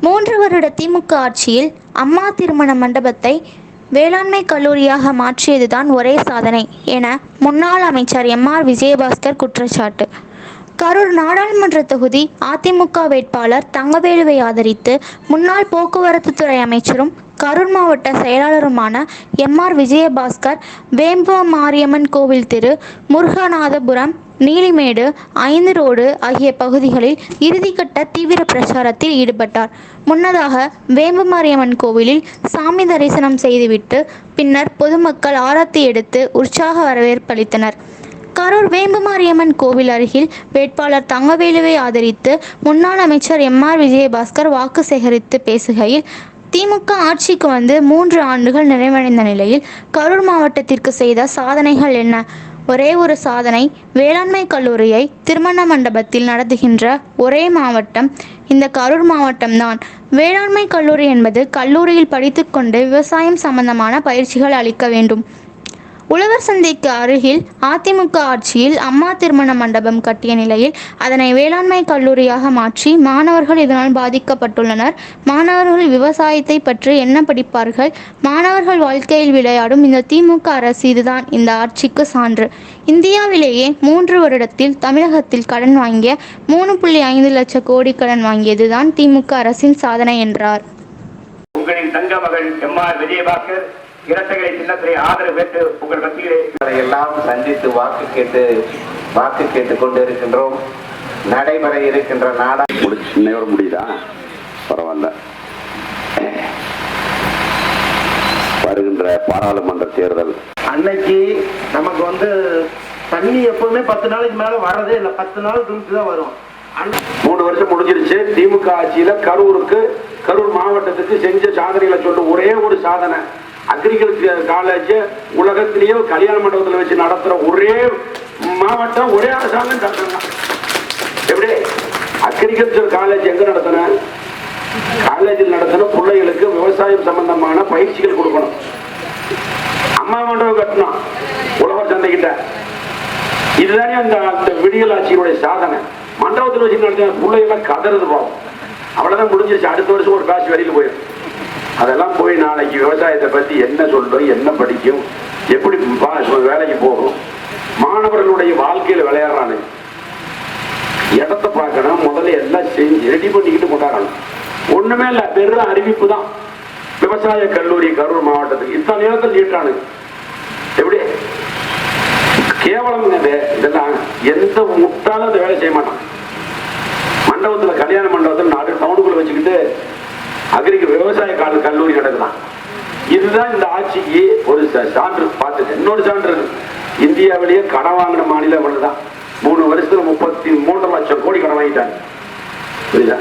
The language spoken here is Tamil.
மூன்று வருட திமுக ஆட்சியில் அம்மா திருமண மண்டபத்தை வேளாண்மை கல்லூரியாக மாற்றியதுதான் ஒரே சாதனை என முன்னாள் அமைச்சர் எம் ஆர் விஜயபாஸ்கர் குற்றச்சாட்டு. கரூர் நாடாளுமன்ற தொகுதி அதிமுக வேட்பாளர் தங்கவேலுவை ஆதரித்து முன்னாள் போக்குவரத்து துறை அமைச்சரும் கரூர் மாவட்ட செயலாளருமான எம் ஆர் விஜயபாஸ்கர் வேம்பு மாரியம்மன் கோவில் தெரு முருகநாதபுரம் நீலிமேடு ஐந்து ரோடு ஆகிய பகுதிகளில் இறுதிக்கட்ட தீவிர பிரச்சாரத்தில் ஈடுபட்டார். முன்னதாக வேம்பு மாரியம்மன் கோவிலில் சாமி தரிசனம் செய்துவிட்டு பின்னர் பொதுமக்கள் ஆரத்தி எடுத்து உற்சாக வரவேற்பளித்தனர் கரூர் வேம்புமாரியம்மன் கோவில் அருகில் வேட்பாளர் தங்கவேலுவை ஆதரித்து முன்னாள் அமைச்சர் எம் ஆர் விஜயபாஸ்கர் வாக்கு சேகரித்து பேசுகையில் திமுக ஆட்சிக்கு வந்து மூன்று ஆண்டுகள் நிறைவடைந்த நிலையில் கரூர் மாவட்டத்திற்கு செய்த சாதனைகள் என்ன? ஒரே ஒரு சாதனை வேளாண்மை கல்லூரியை திருமண மண்டபத்தில் நடத்துகின்ற ஒரே மாவட்டம் இந்த கரூர் மாவட்டம்தான். வேளாண்மை கல்லூரி என்பது கல்லூரியில் படித்துக்கொண்டு விவசாயம் சம்பந்தமான பயிற்சிகள் அளிக்க வேண்டும். உழவர் சந்தைக்கு அருகில் அதிமுக ஆட்சியில் அம்மா திருமண மண்டபம் கட்டிய நிலையில் அதனை வேளாண்மை கல்லூரியாக மாற்றி மாணவர்கள் இதனால் பாதிக்கப்பட்டுள்ளனர். மாணவர்கள் விவசாயத்தை பற்றி என்ன படிப்பார்கள்? மாணவர்கள் வாழ்க்கையில் விளையாடும் இந்த திமுக அரசு இதுதான் இந்த ஆட்சிக்கு சான்று. இந்தியாவிலேயே மூன்று வருடத்தில் தமிழகத்தில் கடன் வாங்கிய மூணு புள்ளி ஐந்து லட்சம் கோடி கடன் வாங்கியதுதான் திமுக அரசின் சாதனை என்றார். உங்களின் தங்க மகள் எம் ஆர் விஜயபாஸ்கர் இரட்டைகளை சின்னத்திலே ஆதரவு பெற்று உங்கள் மத்தியிலே எல்லாம் சந்தித்து வாக்கு கேட்டு வாக்கு கேட்டுக் கொண்டிருக்கின்றோம். நடைபெற இருக்கின்ற நாடா முடிச்சு முடியுதா? பரவாயில்ல. வருகின்ற பாராளுமன்ற தேர்தல். அன்னைக்கு நமக்கு வந்து தண்ணி எப்பவுமே பத்து நாளைக்கு மேல வர்றதே இல்லை. பத்து நாள் கழிச்சு தான் வரும். மூணு வருஷம் முடிஞ்சிருச்சு. திமுக ஆட்சியில கரூருக்கு கரூர் மாவட்டத்துக்கு செஞ்ச சாதனைகளை சொல்ல ஒரே ஒரு சாதனை. அக்ரிகல்ச்சர் காலேஜ் உலகத்திலேயே கல்யாண மண்டபத்தில் வச்சு நடத்துற ஒரே மாவட்டம் ஒரே அரசாங்கம் கட்டணும் எப்படி? அக்ரிகல்ச்சர் காலேஜ் எங்க நடத்தின? காலேஜில் நடத்தின பிள்ளைகளுக்கு விவசாயம் சம்பந்தமான பயிற்சிகள் கொடுக்கணும். அம்மா மண்டபம் கட்டணும் உழவர் சந்தைகிட்ட. இதுதானே அந்த அந்த விடியல் ஆட்சியினுடைய சாதனை. மண்டபத்தில் வச்சு நடத்தின பிள்ளைகள்லாம் கதறது போகும் அவ்வளவுதான் முடிஞ்சிருச்சு. அடுத்த வருஷம் ஒரு காசு வெளியில் போயிடும். அதெல்லாம் போய் நாளைக்கு விவசாயத்தை பத்தி என்ன சொல்லும் என்ன படிக்கும் எப்படி பா- வேலைக்கு போகும்? மாணவர்களுடைய வாழ்க்கையில விளையாடுறானு. இடத்த பார்க்கணும் முதல்ல எல்லாம் செஞ்சு ரெடி பண்ணிக்கிட்டு கொண்டாடணும் ஒண்ணுமே இல்லை பெரும் அறிவிப்பு தான். விவசாய கல்லூரி கரூர் மாவட்டத்துக்கு இத்தனை நேரத்தில் நீட்டானு. எப்படி? கேவலம் இதெல்லாம் எந்த முட்டாலும் அந்த வேலை செய்ய மாட்டான். மண்டபத்துல கல்யாண மண்டபத்தில் நாடு டவுனுக்குள்ள வச்சுக்கிட்டு அக்ரிக்கு விவசாய கால கல்லூரி நடக்கலாம் இதுதான் இந்த ஆட்சிக்கு ஒரு ச- சான்று பார்த்துட்டு இன்னொரு சான்று இந்தியாவிலேயே கடன் வாங்கின மாநிலம் தான் மூணு வருஷத்துல முப்பத்தி மூன்று லட்சம் கோடி கடன் வாங்கிட்டாங்க. புரியுதா?